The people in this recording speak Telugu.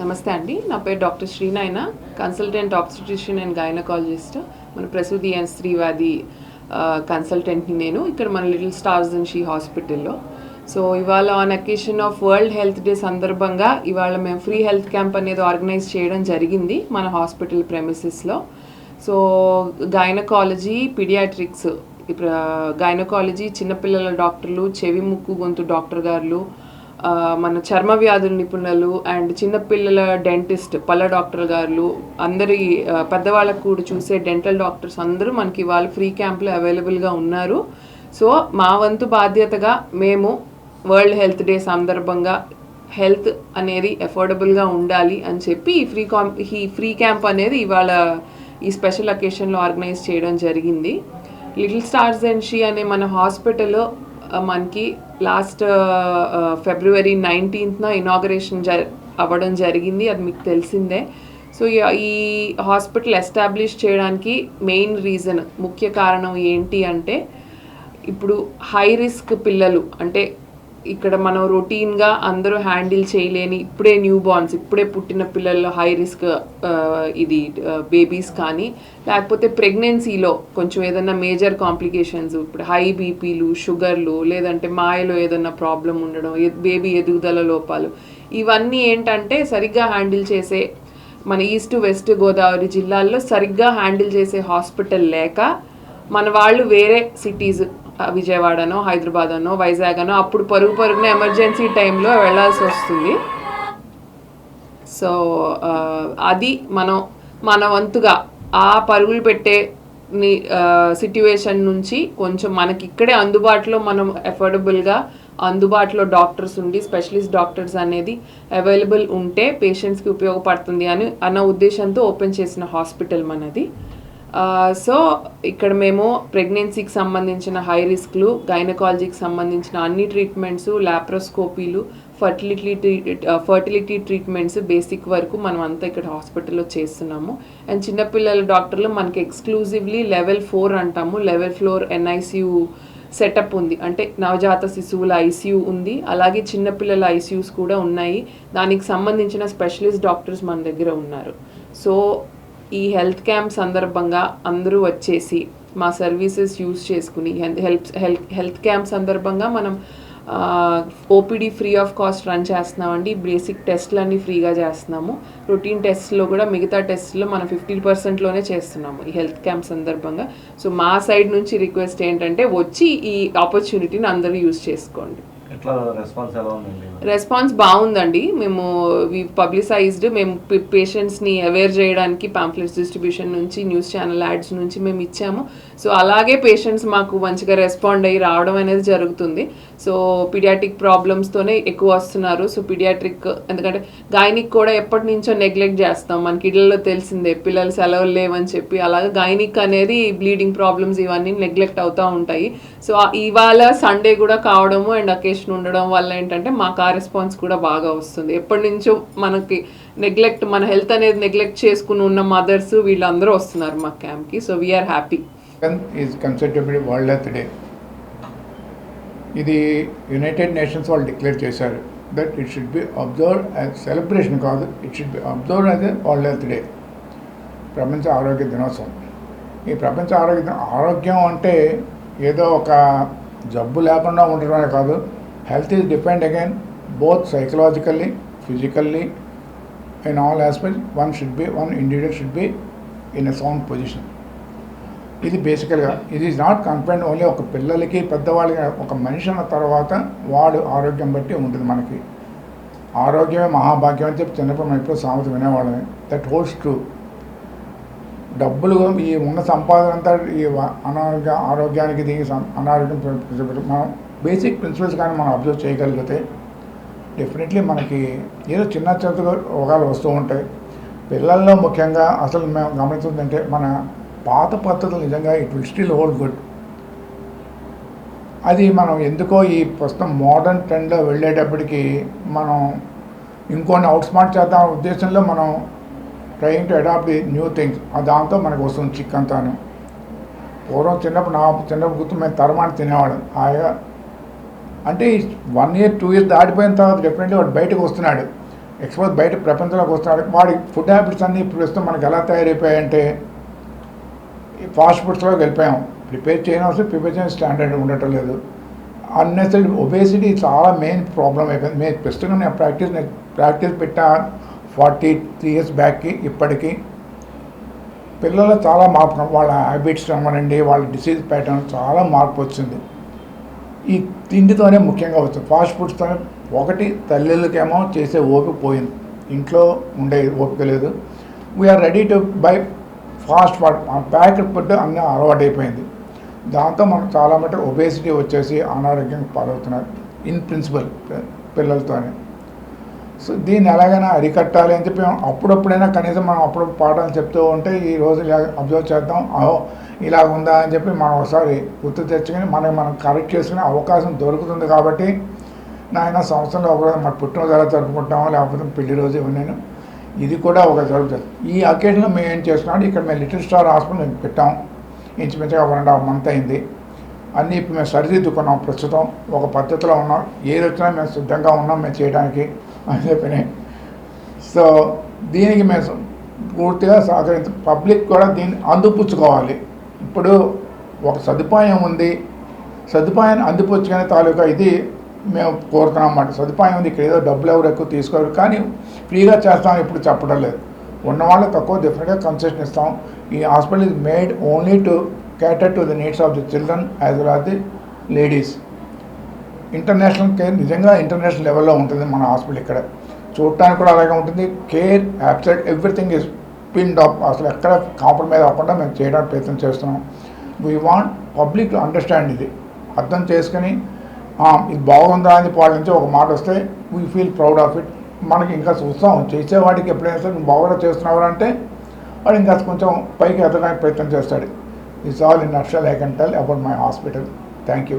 నమస్తే అండి. నా పేరు doctor Srinayana consultant obstetrician and gynaecologist. మన ప్రసూతి అండ్ స్త్రీవాది కన్సల్టెంట్ని నేను. ఇక్కడ మన లిటిల్ స్టార్స్ అండ్ షీ హాస్పిటల్లో. సో ఇవాళ on occasion of world health day సందర్భంగా ఇవాళ మేము ఫ్రీ హెల్త్ క్యాంప్ అనేది ఆర్గనైజ్ చేయడం జరిగింది మన హాస్పిటల్ ప్రెమిసెస్లో. సో గైనకాలజీ పిడియాట్రిక్స్ ఇప్పుడు గైనకాలజీ చిన్నపిల్లల డాక్టర్లు చెవి ముక్కు గొంతు డాక్టర్ గారులు మన చర్మ వ్యాధుల నిపుణులు అండ్ చిన్నపిల్లల డెంటిస్ట్ పళ్ళ డాక్టర్ గారు అందరి పెద్దవాళ్ళకు కూడా చూసే డెంటల్ డాక్టర్స్ అందరూ మనకి ఇవాళ ఫ్రీ క్యాంప్లో అవైలబుల్గా ఉన్నారు. సో మా వంతు బాధ్యతగా మేము వరల్డ్ హెల్త్ డే సందర్భంగా హెల్త్ అనేది అఫోర్డబుల్గా ఉండాలి అని చెప్పి ఈ ఫ్రీ కాం ఈ ఫ్రీ క్యాంప్ అనేది ఇవాళ ఈ స్పెషల్ అకేషన్లో ఆర్గనైజ్ చేయడం జరిగింది. లిటిల్ స్టార్స్ అండ్ షీ అనే మన హాస్పిటల్లో మనకి లాస్ట్ ఫిబ్రవరి నైన్టీన్త్న ఇనాగరేషన్ జ అవ్వడం జరిగింది అది మీకు తెలిసిందే. సో ఈ- ఈ హాస్పిటల్ ఎస్టాబ్లిష్ చేయడానికి మెయిన్ రీజన్ ముఖ్య కారణం ఏంటి అంటే ఇప్పుడు హై రిస్క్ పిల్లలు అంటే ఇక్కడ మనం రొటీన్గా అందరూ హ్యాండిల్ చేయలేని ఇప్పుడే న్యూ బార్న్స్ ఇప్పుడే పుట్టిన పిల్లల్లో హై రిస్క్ uh, ఇది uh, బేబీస్ కానీ లేకపోతే ప్రెగ్నెన్సీలో కొంచెం ఏదైనా మేజర్ కాంప్లికేషన్స్ ఇప్పుడు హై బీపీలు షుగర్లు లేదంటే మాయలో ఏదైనా ప్రాబ్లం ఉండడం బేబీ ఎదుగుదల లోపాలు ఇవన్నీ ఏంటంటే సరిగ్గా హ్యాండిల్ చేసే మన ఈస్ట్ వెస్ట్ గోదావరి జిల్లాల్లో సరిగ్గా హ్యాండిల్ చేసే హాస్పిటల్ లేక మన వాళ్ళు వేరే సిటీస్ విజయవాడనో హైదరాబాద్ అనో వైజాగ్ అనో అప్పుడు పరుగు పరుగున ఎమర్జెన్సీ టైంలో వెళ్ళాల్సి వస్తుంది. సో అది మనం మన వంతుగా ఆ పరుగులు పెట్టే సిట్యువేషన్ నుంచి కొంచెం మనకి ఇక్కడే అందుబాటులో మనం అఫోర్డబుల్గా అందుబాటులో డాక్టర్స్ ఉండి స్పెషలిస్ట్ డాక్టర్స్ అనేది అవైలబుల్ ఉంటే పేషెంట్స్కి ఉపయోగపడుతుంది అని అన్న ఉద్దేశంతో ఓపెన్ చేసిన హాస్పిటల్ మనది. సో ఇక్కడ మేము ప్రెగ్నెన్సీకి సంబంధించిన హై రిస్క్లు గైనకాలజీకి సంబంధించిన అన్ని ట్రీట్మెంట్స్ లాప్రోస్కోపీలు ఫర్టిలిటీ ఫర్టిలిటీ ట్రీట్మెంట్స్ బేసిక్ వరకు మనం అంతా ఇక్కడ హాస్పిటల్లో చేస్తున్నాము. అండ్ చిన్నపిల్లల డాక్టర్లు మనకి ఎక్స్క్లూజివ్లీ లెవెల్ ఫోర్ అంటాము. లెవెల్ ఫ్లోర్ ఎన్ఐసియు సెటప్ ఉంది. అంటే నవజాత శిశువుల ఐసీయూ ఉంది. అలాగే చిన్నపిల్లల ఐసీయూస్ కూడా ఉన్నాయి. దానికి సంబంధించిన స్పెషలిస్ట్ డాక్టర్స్ మన దగ్గర ఉన్నారు. సో ఈ హెల్త్ క్యాంప్ సందర్భంగా అందరూ వచ్చేసి మా సర్వీసెస్ యూజ్ చేసుకుని హెల్ప్ హెల్త్ హెల్త్ క్యాంప్ సందర్భంగా మనం OPD free of cost run చేస్తున్నామండి. బేసిక్ టెస్ట్లు అన్నీ ఫ్రీగా చేస్తున్నాము. రొటీన్ టెస్ట్లో కూడా మిగతా టెస్ట్లో మనం ఫిఫ్టీ పర్సెంట్లోనే చేస్తున్నాము ఈ హెల్త్ క్యాంప్ సందర్భంగా. సో మా సైడ్ నుంచి రిక్వెస్ట్ ఏంటంటే వచ్చి ఈ ఆపర్చునిటీని అందరూ యూజ్ చేసుకోండి. రెస్పాన్స్ బాగుందండి. మేము వి పబ్లిసైజ్డ్ మేము పేషెంట్స్ని అవేర్ చేయడానికి పాంప్లెట్స్ డిస్ట్రిబ్యూషన్ నుంచి న్యూస్ ఛానల్ యాడ్స్ నుంచి మేము ఇచ్చాము. సో అలాగే పేషెంట్స్ మాకు మంచిగా రెస్పాండ్ అయ్యి రావడం అనేది జరుగుతుంది. సో పిడియాటిక్ ప్రాబ్లమ్స్తోనే ఎక్కువ వస్తున్నారు. సో పిడియాట్రిక్ ఎందుకంటే గైనిక్ కూడా ఎప్పటి నుంచో నెగ్లెక్ట్ చేస్తాం. మనకి ఇళ్ళలో తెలిసిందే పిల్లలు సెలవులు లేవని చెప్పి. అలాగే గైనిక్ అనేది బ్లీడింగ్ ప్రాబ్లమ్స్ ఇవన్నీ నెగ్లెక్ట్ అవుతూ ఉంటాయి. సో ఇవాళ సండే కూడా కావడము అండ్ అకేషన్ ఉండడం వల్ల ఏంటంటే మాకు ఆ రెస్పాన్స్ కూడా బాగా వస్తుంది. ఎప్పటి నుంచో మనకి నెగ్లెక్ట్ మన హెల్త్ అనేది నెగ్లెక్ట్ చేసుకుని ఉన్న మదర్స్ వీళ్ళందరూ వస్తున్నారు మా క్యాంప్కి so we're happy is considered world health day ఇది యునైటెడ్ నేషన్స్ వాళ్ళు డిక్లేర్ చేశారు that it should be observe as celebration కాదు it should be observe as a world health day ప్రపంచ ఆరోగ్య దినోత్సవం. ఈ ప్రపంచ ఆరోగ్య ఆరోగ్యం అంటే ఏదో ఒక జబ్బు లేకుండా ఉండడమే కాదు. Health is depend again both psychologically physically in all aspects one should be one individual should be in a sound position ఇది బేసికల్గా ఇది ఈజ్ నాట్ కన్ఫైన్ ఓన్లీ ఒక పిల్లలకి పెద్దవాళ్ళకి ఒక మనిషి అన్న తర్వాత వాడు ఆరోగ్యం బట్టి ఉంటుంది మనకి. ఆరోగ్యమే మహాభాగ్యం అని చెప్పి చిన్నప్పుడు మనం ఎప్పుడు సామెత వినేవాళ్ళమే. దట్ హోల్స్ ట్రూ డబ్బులు ఈ ఉన్న సంపాదన అంతా ఈ అనారోగ్య ఆరోగ్యానికి దీనికి అనారోగ్యం మనం బేసిక్ ప్రిన్సిపల్స్ కానీ మనం అబ్జర్వ్ చేయగలిగితే డెఫినెట్లీ మనకి ఏదో చిన్న చిన్న రోగాలు వస్తూ ఉంటాయి. పిల్లల్లో ముఖ్యంగా అసలు మేము గమనించిందంటే మన పాత పద్ధతులు నిజంగా it will still hold good. అది మనం ఎందుకో ఈ ప్రస్తుతం మోడర్న్ ట్రెండ్లో వెళ్ళేటప్పటికి మనం ఇంకొన్ని అవుట్ స్మార్ట్ చేద్దాం ఉద్దేశంలో మనం trying to adapt the new things దాంతో మనకు వస్తుంది చిక్ అంతాను పూర్వం చిన్నప్పుడు నా చిన్నప్పుడు గుర్తు మేము తరమాన్ని తినేవాళ్ళం. హాయిగా. అంటే వన్ ఇయర్ టూ ఇయర్స్ దాటిపోయిన తర్వాత డెఫినెట్లీ వాడు బయటకు వస్తున్నాడు. ఎక్స్పోజ్ బయట ప్రపంచంలోకి వస్తున్నాడు. వాడి ఫుడ్ హ్యాబిట్స్ అన్నీ ప్రస్తుతం మనకి ఎలా తయారైపోయాయంటే ఫాస్ట్ ఫుడ్స్లోకి వెళ్ళిపోయాం. ప్రిపేర్ చేయనవసరం ప్రిపేర్ చేయడం స్టాండర్డ్ ఉండటం లేదు. అన్నెసరీ ఒబేసిటీ చాలా మెయిన్ ప్రాబ్లం అయిపోయింది. మేము ప్రస్తుతం నేను ప్రాక్టీస్ ప్రాక్టీస్ పెట్టా ఫార్టీ త్రీ ఇయర్స్ బ్యాక్కి ఇప్పటికీ. పిల్లలు చాలా మార్పు వాళ్ళ హ్యాబిట్స్ అవ్వనండి వాళ్ళ డిసీజ్ ప్యాటర్న్ చాలా మార్పు వచ్చింది. ఈ తిండితోనే ముఖ్యంగా వచ్చింది ఫాస్ట్ ఫుడ్స్తోనే ఒకటి తల్లిళ్ళకేమో చేసే ఓపిక పోయింది. ఇంట్లో ఉండే ఓపిక లేదు. We're ready to buy fast food packet food అన్నీ అలవాటు అయిపోయింది దాంతో మనకు చాలా మటుకు ఒబేసిటీ వచ్చేసి అనారోగ్యం పాలవుతున్నారు. ఇన్ ప్రిన్సిపల్ పిల్లలతోనే. సో దీన్ని ఎలాగైనా అరికట్టాలి అని చెప్పి అప్పుడప్పుడైనా కనీసం మనం అప్పుడు పాఠాలు చెప్తూ ఉంటే ఈ రోజు ఇలా అబ్జర్వ్ చేద్దాం అహో ఇలా ఉందా అని చెప్పి మనం ఒకసారి గుర్తు తెచ్చుకొని మనం మనం కరెక్ట్ చేసుకునే అవకాశం దొరుకుతుంది కాబట్టి నాయన సంవత్సరంలో ఒకరోజు మన పుట్టినరోజు ఎలా జరుపుకుంటాము లేకపోతే పెళ్ళి రోజు ఇవ్వలేను ఇది కూడా ఒక జరుగుతుంది. ఈ అకేషన్లో మేము ఏం చేస్తున్నాం ఇక్కడ మేము లిటిల్ స్టార్ హాస్పిటల్ మేము పెట్టాం. ఇంచుమించుగా వన్ అండ్ హాఫ్ మంత్ అయింది. అన్నీ ఇప్పుడు మేము సరిదిద్దుకున్నాం ప్రస్తుతం. ఒక పద్ధతిలో ఉన్నాం. ఏది వచ్చినా మేము సిద్ధంగా ఉన్నాం మేము చేయడానికి. అని చెప్పినాయి. సో దీనికి మేము పూర్తిగా సహకరించ పబ్లిక్ కూడా దీన్ని అందిపుచ్చుకోవాలి. ఇప్పుడు ఒక సదుపాయం ఉంది. సదుపాయాన్ని అందిపుచ్చుకునే తాలూకా ఇది మేము కోరుతున్నాం అన్నమాట. సదుపాయం ఉంది. ఇక్కడ ఏదో డబ్బులు ఎవరు ఎక్కువ తీసుకోరు. కానీ ఫ్రీగా చేస్తామని ఇప్పుడు చెప్పడం లేదు. ఉన్న వాళ్ళకి తక్కువ డిఫరెంట్గా కన్సెషన్ ఇస్తాం. ఈ hospital is made only to cater to the needs of the children as well as the ladies international care నిజంగా ఇంటర్నేషనల్ లెవెల్లో ఉంటుంది మన హాస్పిటల్ ఇక్కడ. చూడటానికి కూడా అలాగే ఉంటుంది. Care upset everything is pinned up. అసలు ఎక్కడ కాంప్రమైజ్ అవ్వకుండా మేము చేయడానికి ప్రయత్నం చేస్తున్నాం. వీ వాంట్ పబ్లిక్ అండర్స్టాండ్ ఇది. అర్థం చేసుకొని ఇది బాగుందా అని వాళ్ళ నుంచి ఒక మాట వస్తే we feel proud of it మనకి ఇంకా చూస్తాం చేసేవాడికి ఎప్పుడైనా సరే నువ్వు బాగా చేస్తున్నావు అంటే వాడు ఇంకా కొంచెం పైకి ఎదగడానికి ప్రయత్నం చేస్తాడు. It's all in nutshell I can tell about my hospital thank you